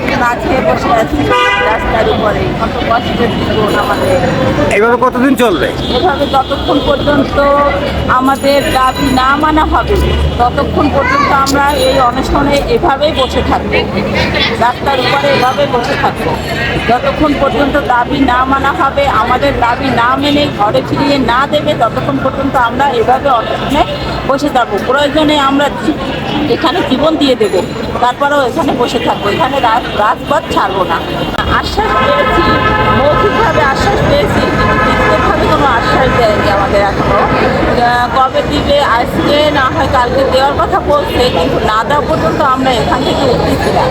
লোক না খেয়ে বসে আছি রাস্তার উপরে কত কষ্টের জীবন আমাদের। এইভাবে কতদিন চলবে? এভাবে যতক্ষণ পর্যন্ত আমাদের দাবি না মানা হবে ততক্ষণ পর্যন্ত আমরা এই অনশনে এভাবেই বসে থাকব। রাস্তার উপরে এভাবে বসে থাকব। যতক্ষণ পর্যন্ত দাবি না মানা হবে আমাদের দাবি না মেনে ঘরে ফিরিয়ে না দেবে ততক্ষণ পর্যন্ত আমরা এভাবে অনশনে বসে থাকব। প্রয়োজনে আমরা এখানে জীবন দিয়ে দেবো তারপরেও এখানে বসে থাকব। এখানে রাজপথ ছাড়বো না। আশ্বাস পেয়েছি মৌখিকভাবে আশ্বাস পেয়েছি কিন্তু লিখিতভাবে কোনো আশ্বাস দেয়নি আমাদের এখনও। আহ, কবে দিবে আজকে না হয় কালকে দেওয়ার কথা বলছে কিন্তু না দেওয়া পর্যন্ত আমরা এখান থেকে উঠতেছি না।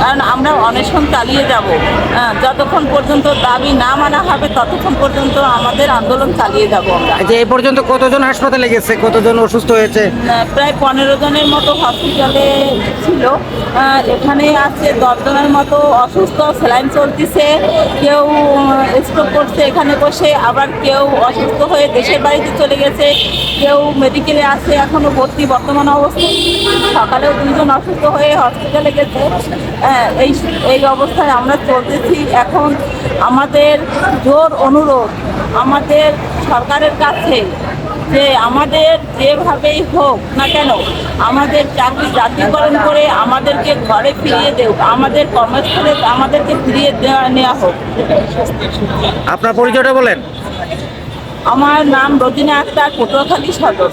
কারণ আমরা অনশন চালিয়ে যাব। আহ, যতক্ষণ পর্যন্ত দাবি না মানা হবে ততক্ষণ পর্যন্ত আমাদের আন্দোলন চালিয়ে যাব আমরা। আচ্ছা এই পর্যন্ত কতজন হাসপাতালে গেছে? কতজন অসুস্থ হয়েছে? প্রায় পনেরো জনের মতো হসপিটালে ছিল। এখানে আছে দশ জনের মতো অসুস্থ স্যালাইন চলতেছে। কেউ স্ট্রোক করছে এখানে বসে আবার কেউ অসুস্থ হয়ে দেশের বাড়িতে চলে গেছে। কেউ মেডিকেলে আছে এখনও ভর্তি বর্তমান অবস্থায় সকালেও দুজন অসুস্থ হয়ে হসপিটালে গেছে। হ্যাঁ, এই এই অবস্থায় আমরা চলতেছি। এখন আমাদের জোর অনুরোধ আমাদের সরকারের কাছে যে আমাদের যেভাবেই হোক না কেন আমাদের চাকরি জাতীয়করণ করে আমাদেরকে ঘরে ফিরিয়ে দেও আমাদের কর্মস্থলে আমাদেরকে ফিরিয়ে দেওয়া নেওয়া হোক। আপনার পরিচয়টা বলেন। আমার নাম রোজিনা আক্তার পটুয়াখালী সদর।